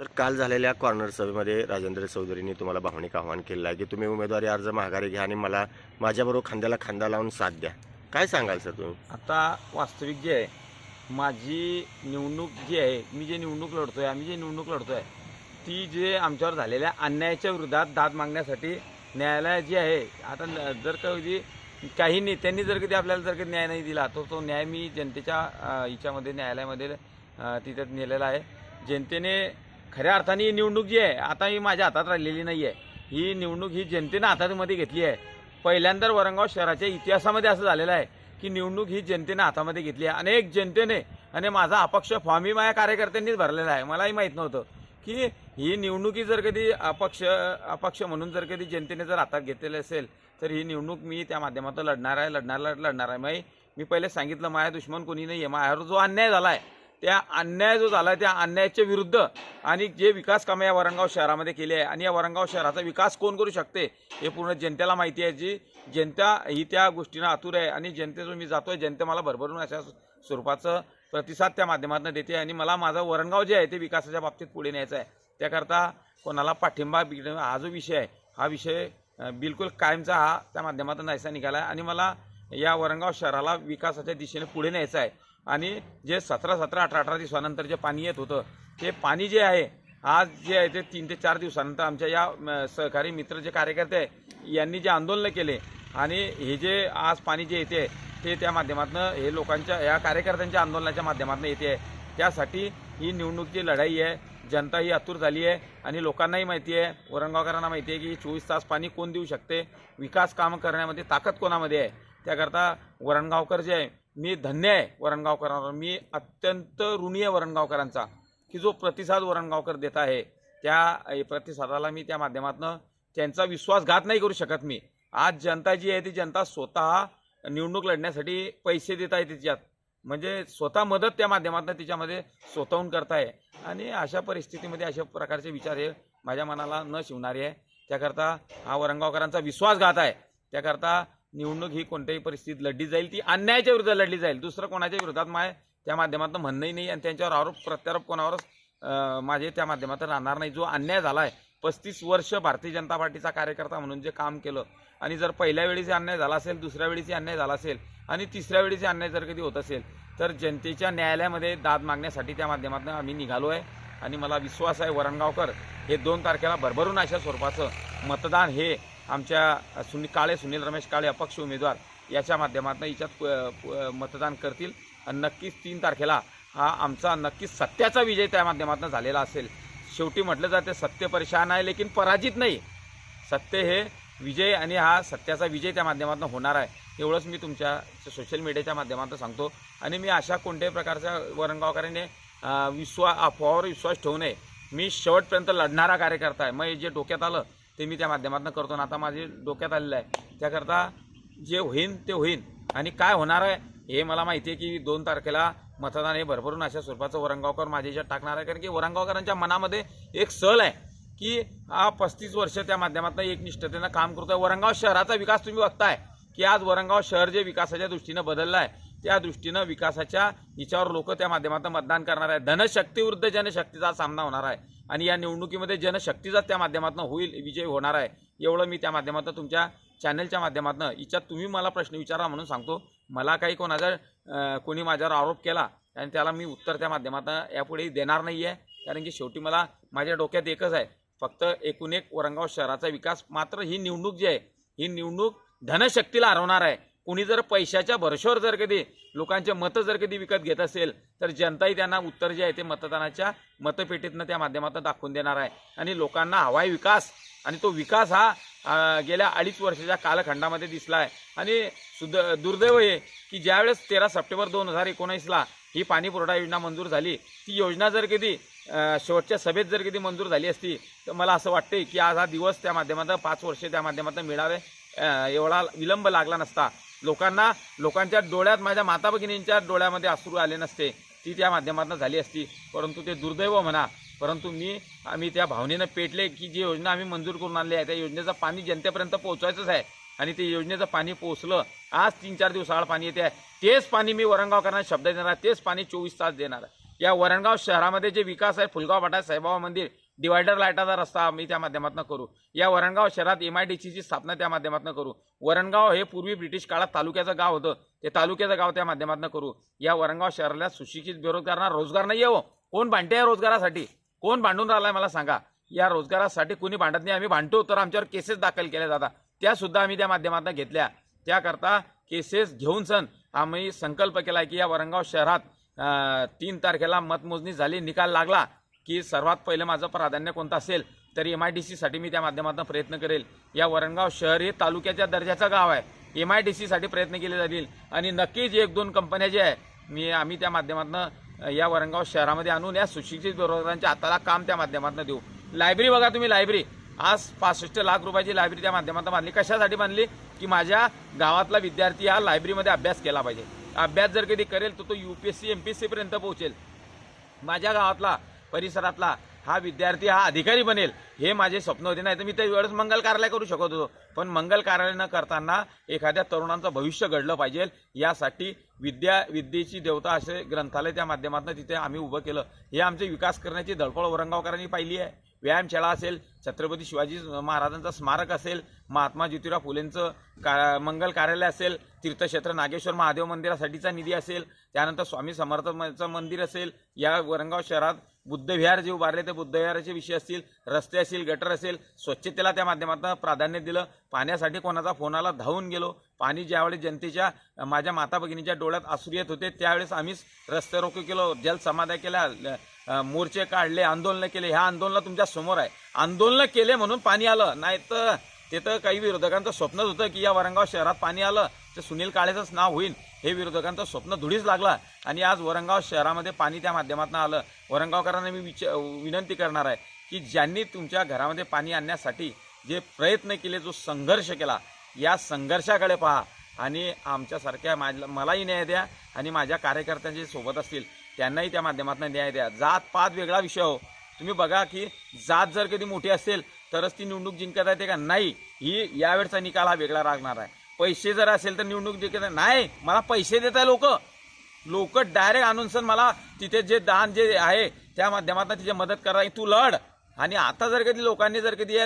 तर काल झालेल्या कॉर्नर सभेमध्ये राजेंद्र चौधरींनी तुम्हाला भावनिक आव्हान केलं आहे की तुम्ही उमेदवारी अर्ज माघारी घ्या आणि मला माझ्याबरोबर खांद्याला खांदा लावून साथ द्या. काय सांगाल सर तुम्ही? आता वास्तविक जे आहे माझी निवडणूक जी आहे मी जे निवडणूक आहे आम्ही जे निवडणूक आहे ती जे आमच्यावर झालेल्या अन्यायाच्या विरोधात दाद मागण्यासाठी न्यायालय जे आहे आता न- जर कधी काही नेत्यांनी जर कधी आपल्याला जर कधी न्याय नाही दिला तर तो न्याय मी जनतेच्या हिच्यामध्ये न्यायालयामध्ये तिथं तिथे नेलेला आहे. जनतेने खऱ्या अर्थाने ही निवडणूक जी आहे आता ही माझ्या हातात राहिलेली नाही आहे ही निवडणूक ही जनतेनं हातामध्ये घेतली आहे. पहिल्यांदा वरंगाव शहराच्या इतिहासामध्ये असं झालेलं आहे की निवडणूक ही जनतेनं हातामध्ये घेतली आहे. अनेक जनतेने आणि माझा अपक्ष फॉर्मही माझ्या कार्यकर्त्यांनीच भरलेला आहे. मलाही माहीत नव्हतं की ही निवडणुकी जर कधी अपक्ष अपक्ष म्हणून जर कधी जनतेने जर हातात घेतलेली असेल तर ही निवडणूक मी त्या माध्यमातून लढणार आहे लढणार लढणार आहे. मी मी पहिले सांगितलं माझ्या दुश्मन कोणी नाही आहे माझ्यावर जो अन्याय झाला आहे त्या अन्याय जो झाला आहे त्या अन्यायाच्या विरुद्ध आणि जे विकास कामं या वरंगाव शहरामध्ये केली आहे. आणि या वरंगाव शहराचा विकास कोण करू शकते हे पूर्ण जनतेला माहिती आहे. जी जनता ही त्या गोष्टीनं आतुर आहे आणि जनतेतून मी जातो आहे जनते मला भरभरून अशा स्वरूपाचं प्रतिसाद त्या माध्यमातून देते आणि मला माझं वरणगाव जे आहे ते विकासाच्या बाबतीत पुढे न्यायचं आहे. त्याकरता कोणाला पाठिंबा बिघडणं हा जो विषय आहे हा विषय बिलकुल कायमचा हा त्या माध्यमातून नाहीसा निघाला आहे. आणि मला या वरंगाव शहराला विकासाच्या दिशेने पुढे न्यायचा आहे. आणि जे सतरा सतरा अठरा अठरा दिवसानंतर जे पाणी येत होतं ते पाणी जे आहे आज जे आहे ते तीन ते चार दिवसानंतर आमच्या या म, सहकारी मित्र जे कार्यकर्ते आहे यांनी जे आंदोलन केले आणि हे जे आज पाणी जे येते ते त्या माध्यमातून हे लोकांच्या या कार्यकर्त्यांच्या आंदोलनाच्या माध्यमातून येते आहे. त्यासाठी ही निवडणुकीची लढाई आहे जनता ही आतुर झाली आहे आणि लोकांनाही माहिती आहे वरंगावकरांना माहिती आहे की चोवीस तास पाणी कोण देऊ शकते? विकास कामं करण्यामध्ये ताकद कोणामध्ये आहे? त्याकरता वरणगावकर जे आहे मी धन्य आहे वरणगावकरांवर. मी अत्यंत ऋणी आहे वरणगावकरांचा. की जो प्रतिसाद वरणगावकर देत आहे त्या प्रतिसादाला मी त्या माध्यमातून त्यांचा विश्वासघात नाही करू शकत मी. आज जनता जी आहे ती जनता स्वतः निवडणूक लढण्यासाठी पैसे देत आहे तिच्यात. म्हणजे स्वतः मदत त्या माध्यमातून तिच्यामध्ये स्वतःहून करताय आणि अशा परिस्थितीमध्ये अशा प्रकारचे विचार हे माझ्या मनाला न शिवणारे आहे. त्याकरता हा वरणगावकरांचा विश्वासघात आहे. त्याकरता निवडणूक ही कोणत्याही परिस्थितीत लढली जाईल ती अन्यायाच्या विरुद्ध लढली जाईल. दुसरं कोणाच्या विरोधात? माय त्या माध्यमातून म्हणणंही नाही आणि त्यांच्यावर आरोप प्रत्यारोप कोणावरच माझे त्या माध्यमातून राहणार नाही. जो अन्याय झाला आहे पस्तीस वर्ष भारतीय जनता पार्टीचा कार्यकर्ता म्हणून जे काम केलं आणि जर पहिल्या वेळीचे अन्याय झाला असेल दुसऱ्या वेळीचे अन्याय झाला असेल आणि तिसऱ्या वेळीचे अन्याय जर कधी होत असेल तर जनतेच्या न्यायालयामध्ये दाद मागण्यासाठी त्या माध्यमातून आम्ही निघालो आहे आणि मला विश्वास आहे वरणगावकर हे दोन तारखेला भरभरून अशा स्वरूपाचं मतदान हे आमच्या सुनील काळे सुनील रमेश काळे अपक्ष उमेदवार याच्या माध्यमातून याच्यात मतदान करतील. आणि नक्कीच तीन तारखेला हा आमचा नक्कीच सत्याचा विजय त्या माध्यमातून झालेला असेल. शेवटी म्हटलं जाते सत्य परेशान आहे लेकिन पराजित नाही. सत्य हे विजय आणि हा सत्याचा विजय त्या माध्यमातून होणार आहे. एवढंच मी तुमच्या सोशल मीडियाच्या माध्यमातून सांगतो. आणि मी अशा कोणत्याही प्रकारच्या वरणगावकरांनी विश्वा अफवावर विश्वास ठेवू नये. मी शेवटपर्यंत लढणारा कार्यकर्ता आहे. मग जे डोक्यात आलं ते मी त्या माध्यमातून करतो आणि आता माझे डोक्यात आलेलं आहे. त्याकरता जे होईन ते होईन. आणि काय होणार आहे हे मला माहिती आहे की दोन तारखेला मतदान हे भरभरून अशा स्वरूपाचं वरंगावकर माझ्या याच्यात टाकणार आहे. कारण की वरंगावकरांच्या मनामध्ये एक सल आहे की हा पस्तीस वर्ष त्या माध्यमातून एक निष्ठतेनं काम करतोय. वरंगाव शहराचा विकास तुम्ही बघताय की आज वरंगाव शहर जे विकासाच्या दृष्टीनं बदललं आहे त्या दृष्टीनं विकासाच्या हिच्यावर लोक त्या माध्यमातून मतदान करणार आहे धनशक्ती विरुद्ध जनशक्तीचा सामना होणार आहे. आणि या निवडणुकीमध्ये जनशक्तीचा त्या माध्यमातून होईल विजय होणार आहे एवढं मी त्या माध्यमातून तुमच्या चॅनलच्या माध्यमातून हिच्यात तुम्ही मला प्रश्न विचारा म्हणून सांगतो. मला काही कोणाचा कोणी माझ्यावर आरोप केला आणि त्याला मी उत्तर त्या माध्यमातून यापुढे देणार नाही आहे कारण की शेवटी मला माझ्या डोक्यात एकच आहे. फक्त एकूण एक वरंगाव शहराचा विकास. मात्र ही निवडणूक जी आहे ही निवडणूक धनशक्तीला हरवणार आहे. कोणी जर पैशाच्या भरशावर जर कधी लोकांचे मतं जर कधी विकत घेत असेल तर जनताही त्यांना उत्तर जे आहे ते मतदानाच्या मतपेटीतनं त्या माध्यमातून दाखवून देणार आहे. आणि लोकांना हवाय विकास. आणि तो विकास हा गेल्या अडीच वर्षाच्या कालखंडामध्ये दिसला आहे. आणि सुद दुर्दैव आहे की ज्यावेळेस तेरा सप्टेंबर दोन हजार एकोणीसला ही पाणी पुरवठा योजना मंजूर झाली ती योजना जर कधी शेवटच्या सभेत जर कधी मंजूर झाली असती तर मला असं वाटते की आज हा दिवस त्या माध्यमातून पाच वर्षे त्या माध्यमातून मिळावे एवढा विलंब लागला नसता. लोकांना लोकांच्या डोळ्यात माझ्या माता भगिनींच्या डोळ्यामध्ये अश्रू आले नसते. ती त्या माध्यमातून झाली असती. परंतु ते दुर्दैव म्हणा. परंतु मी आम्ही त्या भावनेनं पेटले की जी योजना आम्ही मंजूर करून आणली आहे त्या योजनेचं पाणी जनतेपर्यंत पोहोचायचंच आहे. आणि ते योजनेचं पाणी पोचलं आज तीन चार दिवसाआड पाणी येते आहे. तेच पाणी मी वरणगावकरांना शब्द देणार आहे. तेच पाणी चोवीस तास देणार आहे. या वरणगाव शहरामध्ये जे विकास आहे फुलगाव फाटा साईबाबा मंदिर डिवायडर लाईटाचा रस्ता आम्ही त्या माध्यमातून करू. या वरणगाव शहरात एम आय डी सीची स्थापना त्या माध्यमातून करू. वरणगाव हे पूर्वी ब्रिटिश काळात तालुक्याचं गाव होतं. ते तालुक्याचं गाव त्या माध्यमातून करू. या वरणगाव शहराला सुशिक्षित बेरोजगारांना रोजगार नाही आहे हो. कोण भांडते या रोजगारासाठी? कोण भांडून राहिलाय मला सांगा. या रोजगारासाठी कोणी भांडत नाही. आम्ही भांडतो तर आमच्यावर केसेस दाखल केल्या जातात. त्यासुद्धा आम्ही त्या माध्यमातून घेतल्या. त्याकरता केसेस घेऊन सण आम्ही संकल्प केला की या वरणगाव शहरात तीन तारखेला मतमोजणी झाली. निकाल लागला. की सर्वात पहिलं माझं प्राधान्य कोणतं असेल तर एम आय डी सीसाठी मी त्या माध्यमातून प्रयत्न करेल. या वरणगाव शहर हे तालुक्याच्या दर्जाचं गाव आहे. एम आय डी सीसाठी प्रयत्न केले जातील. आणि नक्कीच एक दोन कंपन्या ज्या आहे मी आम्ही त्या माध्यमातून या वरणगाव शहरामध्ये आणून या सुशिक्षित बेरोजगारांच्या हाताला काम त्या माध्यमातून देऊ. लायब्ररी बघा तुम्ही लायब्ररी. आज पासष्ट लाख रुपयाची लायब्ररी त्या माध्यमातून बांधली. कशासाठी बांधली? की माझ्या गावातला विद्यार्थी हा लायब्ररीमध्ये अभ्यास केला पाहिजे. अभ्यास जर कधी करेल तर तो U P S C M P S सीपर्यंत पोहोचेल. माझ्या गावातला परिसरातला हा विद्यार्थी हा अधिकारी बनेल हे माझे स्वप्न होते. नाही तर मी ते वेळेस मंगल कार्यालय करू शकत होतो. पण मंगल कार्यालय न करताना एखाद्या तरुणांचं भविष्य घडलं पाहिजे. यासाठी विद्या विद्येची देवता असे ग्रंथालय त्या माध्यमातून तिथे आम्ही उभं केलं. हे आमचे विकास करण्याची धडपड औरंगावकरांनी पाहिली आहे. व्यायामशाळा असेल छत्रपती शिवाजी महाराजांचं स्मारक असेल महात्मा ज्योतिराव फुलेंचं का मंगल कार्यालय असेल तीर्थक्षेत्र नागेश्वर महादेव मंदिरासाठीचा निधी असेल त्यानंतर स्वामी समर्थांचं मंदिर असेल या वरंगाव शहरात बुद्धविहार जे उभारले ते बुद्धविहाराचे विषय असतील रस्ते असतील गटर असेल स्वच्छतेला त्या माध्यमातून प्राधान्य दिलं. पाण्यासाठी कोणाचा फोन आला धावून गेलो. पाणी ज्यावेळेस जनतेच्या माझ्या माता भगिनीच्या डोळ्यात आसुरी येत होते त्यावेळेस आम्हीच रस्ते रोको केलो जलसमाध्या केल्या मोर्चे काढले आंदोलनं केले. ह्या आंदोलनं तुमच्यासमोर आहे. आंदोलनं केले म्हणून पाणी आलं. नाही तर तिथं काही विरोधकांचं स्वप्नच होतं की या वरंगाव शहरात पाणी आलं तर सुनील काळेचंच नाव होईल हे विरोधकांचं स्वप्न धुळीच लागला आणि आज वरंगाव शहरामध्ये पाणी त्या माध्यमातून आलं. वरंगावकरांना मी विच विनंती करणार आहे की ज्यांनी तुमच्या घरामध्ये पाणी आणण्यासाठी जे प्रयत्न केले जो संघर्ष केला या संघर्षाकडे पहा आणि आमच्यासारख्या माझ्या मलाही न्याय द्या आणि माझ्या कार्यकर्त्यांचे सोबत असतील त्यांनाही त्या माध्यमातून न्याय द्या. जात पात वेगळा विषय हो. तुम्ही बघा की जात जर कधी मोठी असेल तरच ती निवडणूक जिंकता येते का नाही ही यावेळचा निकाल हा वेगळा लागणार आहे. पैसे जर असेल तर निवडणूक देखील नाही. मला पैसे देत आहे लोक. लोक डायरेक्ट आणून सण मला तिथे जे दान जे आहे त्या माध्यमातून तिथे मदत करा. तू लढ. आणि आता जर कधी लोकांनी जर कधी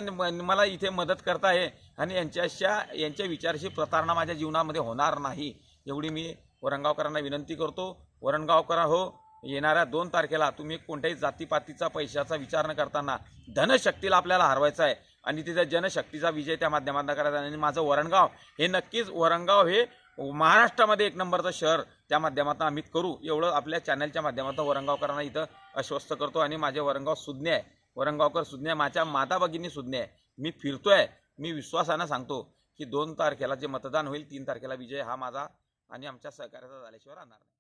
मला इथे मदत करता आहे आणि यांच्याशा यांच्या विचारशी प्रतारणा माझ्या जीवनामध्ये होणार नाही एवढी मी वरणगावकरांना विनंती करतो. वरणगावकर हो येणाऱ्या दोन तारखेला तुम्ही कोणत्याही जातीपातीचा पैशाचा विचार न करताना धनशक्तीला आपल्याला हरवायचा आहे. आणि तिचा जनशक्तीचा विजय त्या माध्यमातून करायचा आणि माझं वरणगाव हे नक्कीच वरणगाव हे महाराष्ट्रामध्ये एक नंबरचं शहर त्या माध्यमातून आम्ही करू. एवढं आपल्या चॅनलच्या माध्यमातून वरणगावकरांना इथं आश्वस्त करतो. आणि माझे वरणगाव सुज्ञ आहे. वरणगावकर सुज्ञ आहे. माझ्या माता भगिनी सुज्ञ आहे. मी फिरतो आहे मी विश्वासानं सांगतो की दोन तारखेला जे मतदान होईल तीन तारखेला विजय हा माझा आणि आमच्या सहकार्याचा झाल्याशिवाय राहणार नाही.